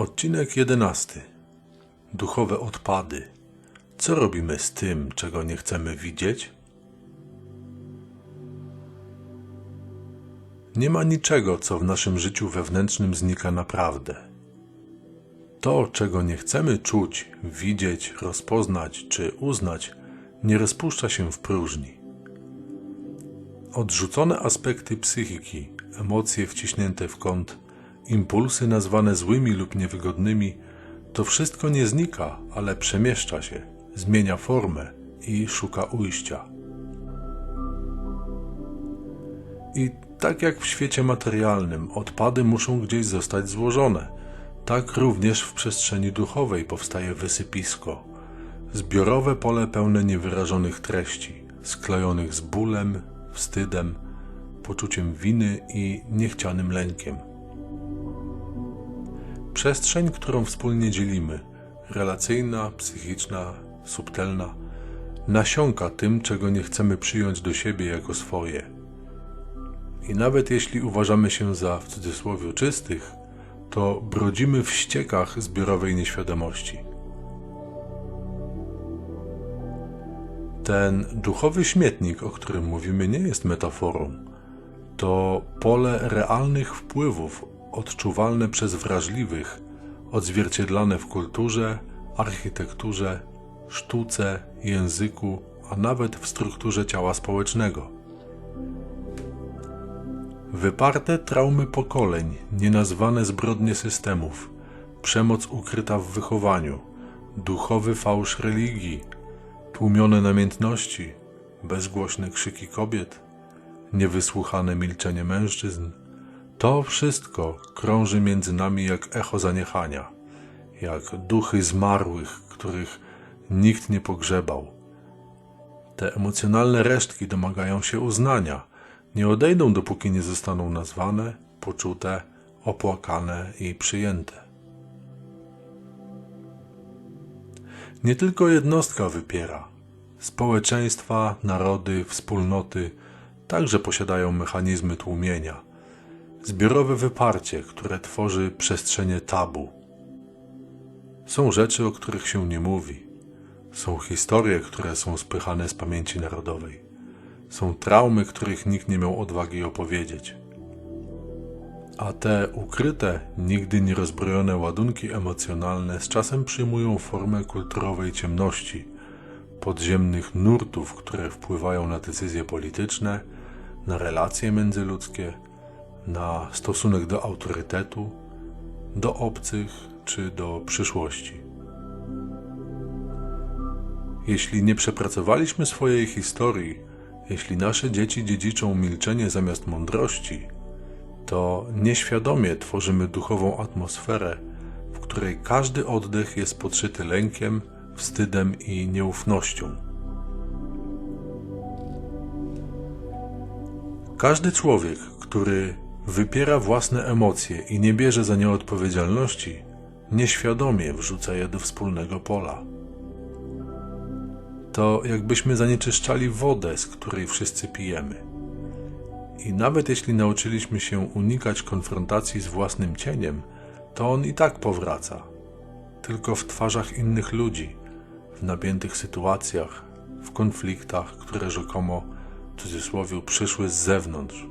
Odcinek jedenasty. Duchowe odpady. Co robimy z tym, czego nie chcemy widzieć? Nie ma niczego, co w naszym życiu wewnętrznym znika naprawdę. To, czego nie chcemy czuć, widzieć, rozpoznać czy uznać, nie rozpuszcza się w próżni. Odrzucone aspekty psychiki, emocje wciśnięte w kąt, impulsy nazwane złymi lub niewygodnymi, to wszystko nie znika, ale przemieszcza się, zmienia formę i szuka ujścia. I tak jak w świecie materialnym odpady muszą gdzieś zostać złożone, tak również w przestrzeni duchowej powstaje wysypisko, zbiorowe pole pełne niewyrażonych treści, sklejonych z bólem, wstydem, poczuciem winy i niechcianym lękiem. Przestrzeń, którą wspólnie dzielimy, relacyjna, psychiczna, subtelna, nasiąka tym, czego nie chcemy przyjąć do siebie jako swoje. I nawet jeśli uważamy się za w cudzysłowie czystych, to brodzimy w ściekach zbiorowej nieświadomości. Ten duchowy śmietnik, o którym mówimy, nie jest metaforą. To pole realnych wpływów, odczuwalne przez wrażliwych, odzwierciedlane w kulturze, architekturze, sztuce, języku, a nawet w strukturze ciała społecznego. Wyparte traumy pokoleń, nienazwane zbrodnie systemów, przemoc ukryta w wychowaniu, duchowy fałsz religii, tłumione namiętności, bezgłośne krzyki kobiet, niewysłuchane milczenie mężczyzn. To wszystko krąży między nami jak echo zaniechania, jak duchy zmarłych, których nikt nie pogrzebał. Te emocjonalne resztki domagają się uznania, nie odejdą, dopóki nie zostaną nazwane, poczute, opłakane i przyjęte. Nie tylko jednostka wypiera. Społeczeństwa, narody, wspólnoty także posiadają mechanizmy tłumienia. Zbiorowe wyparcie, które tworzy przestrzenie tabu. Są rzeczy, o których się nie mówi. Są historie, które są spychane z pamięci narodowej. Są traumy, których nikt nie miał odwagi opowiedzieć. A te ukryte, nigdy nie rozbrojone ładunki emocjonalne z czasem przyjmują formę kulturowej ciemności, podziemnych nurtów, które wpływają na decyzje polityczne, na relacje międzyludzkie, na stosunek do autorytetu, do obcych czy do przyszłości. Jeśli nie przepracowaliśmy swojej historii, jeśli nasze dzieci dziedziczą milczenie zamiast mądrości, to nieświadomie tworzymy duchową atmosferę, w której każdy oddech jest podszyty lękiem, wstydem i nieufnością. Każdy człowiek, który wypiera własne emocje i nie bierze za nie odpowiedzialności, nieświadomie wrzuca je do wspólnego pola. To jakbyśmy zanieczyszczali wodę, z której wszyscy pijemy. I nawet jeśli nauczyliśmy się unikać konfrontacji z własnym cieniem, to on i tak powraca, tylko w twarzach innych ludzi, w napiętych sytuacjach, w konfliktach, które rzekomo w cudzysłowie przyszły z zewnątrz.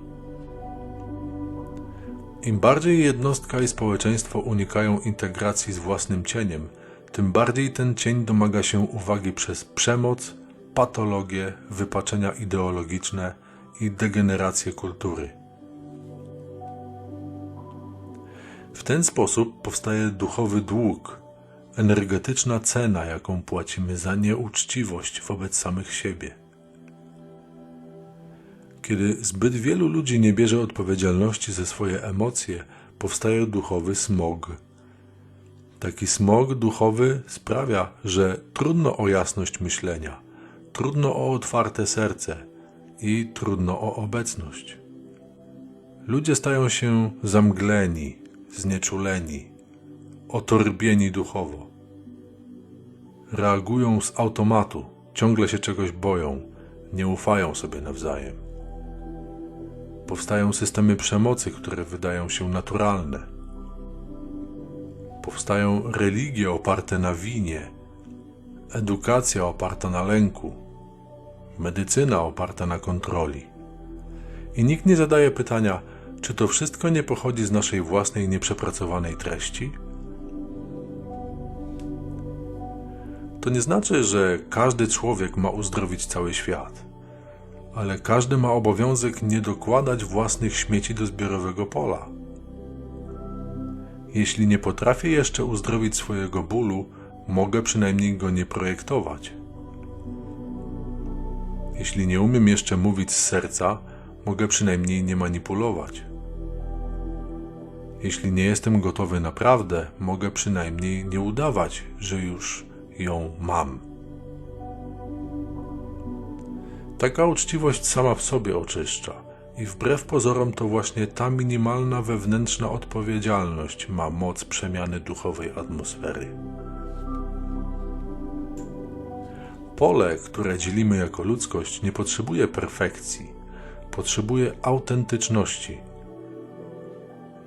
Im bardziej jednostka i społeczeństwo unikają integracji z własnym cieniem, tym bardziej ten cień domaga się uwagi przez przemoc, patologię, wypaczenia ideologiczne i degenerację kultury. W ten sposób powstaje duchowy dług, energetyczna cena, jaką płacimy za nieuczciwość wobec samych siebie. Kiedy zbyt wielu ludzi nie bierze odpowiedzialności za swoje emocje, powstaje duchowy smog. Taki smog duchowy sprawia, że trudno o jasność myślenia, trudno o otwarte serce i trudno o obecność. Ludzie stają się zamgleni, znieczuleni, otorbieni duchowo. Reagują z automatu, ciągle się czegoś boją, nie ufają sobie nawzajem. Powstają systemy przemocy, które wydają się naturalne. Powstają religie oparte na winie, edukacja oparta na lęku, medycyna oparta na kontroli. I nikt nie zadaje pytania, czy to wszystko nie pochodzi z naszej własnej nieprzepracowanej treści? To nie znaczy, że każdy człowiek ma uzdrowić cały świat, ale każdy ma obowiązek nie dokładać własnych śmieci do zbiorowego pola. Jeśli nie potrafię jeszcze uzdrowić swojego bólu, mogę przynajmniej go nie projektować. Jeśli nie umiem jeszcze mówić z serca, mogę przynajmniej nie manipulować. Jeśli nie jestem gotowy naprawdę, mogę przynajmniej nie udawać, że już ją mam. Taka uczciwość sama w sobie oczyszcza i wbrew pozorom to właśnie ta minimalna wewnętrzna odpowiedzialność ma moc przemiany duchowej atmosfery. Pole, które dzielimy jako ludzkość, nie potrzebuje perfekcji, potrzebuje autentyczności.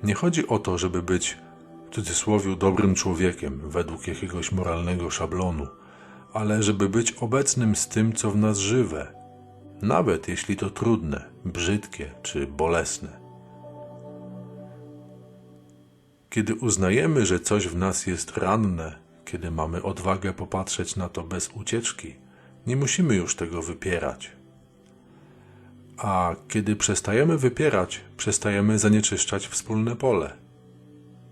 Nie chodzi o to, żeby być w cudzysłowie dobrym człowiekiem według jakiegoś moralnego szablonu, ale żeby być obecnym z tym, co w nas żywe, nawet jeśli to trudne, brzydkie czy bolesne. Kiedy uznajemy, że coś w nas jest ranne, kiedy mamy odwagę popatrzeć na to bez ucieczki, nie musimy już tego wypierać. A kiedy przestajemy wypierać, przestajemy zanieczyszczać wspólne pole.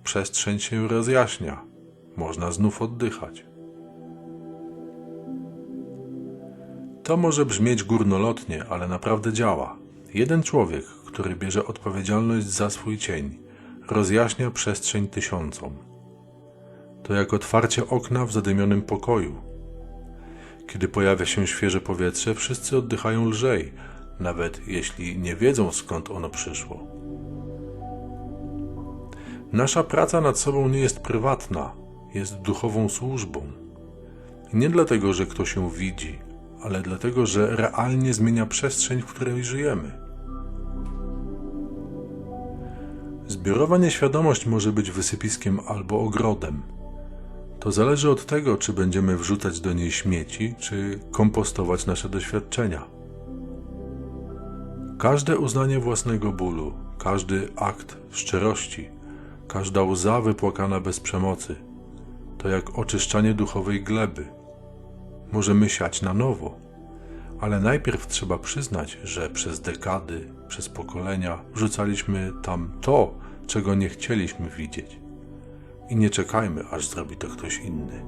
Przestrzeń się rozjaśnia, można znów oddychać. To może brzmieć górnolotnie, ale naprawdę działa. Jeden człowiek, który bierze odpowiedzialność za swój cień, rozjaśnia przestrzeń tysiącom. To jak otwarcie okna w zadymionym pokoju. Kiedy pojawia się świeże powietrze, wszyscy oddychają lżej, nawet jeśli nie wiedzą skąd ono przyszło. Nasza praca nad sobą nie jest prywatna, jest duchową służbą. Nie dlatego, że ktoś ją widzi, ale dlatego, że realnie zmienia przestrzeń, w której żyjemy. Zbiorowa nieświadomość może być wysypiskiem albo ogrodem. To zależy od tego, czy będziemy wrzucać do niej śmieci, czy kompostować nasze doświadczenia. Każde uznanie własnego bólu, każdy akt szczerości, każda łza wypłakana bez przemocy, to jak oczyszczanie duchowej gleby. Możemy siać na nowo, ale najpierw trzeba przyznać, że przez dekady, przez pokolenia wrzucaliśmy tam to, czego nie chcieliśmy widzieć. I nie czekajmy, aż zrobi to ktoś inny.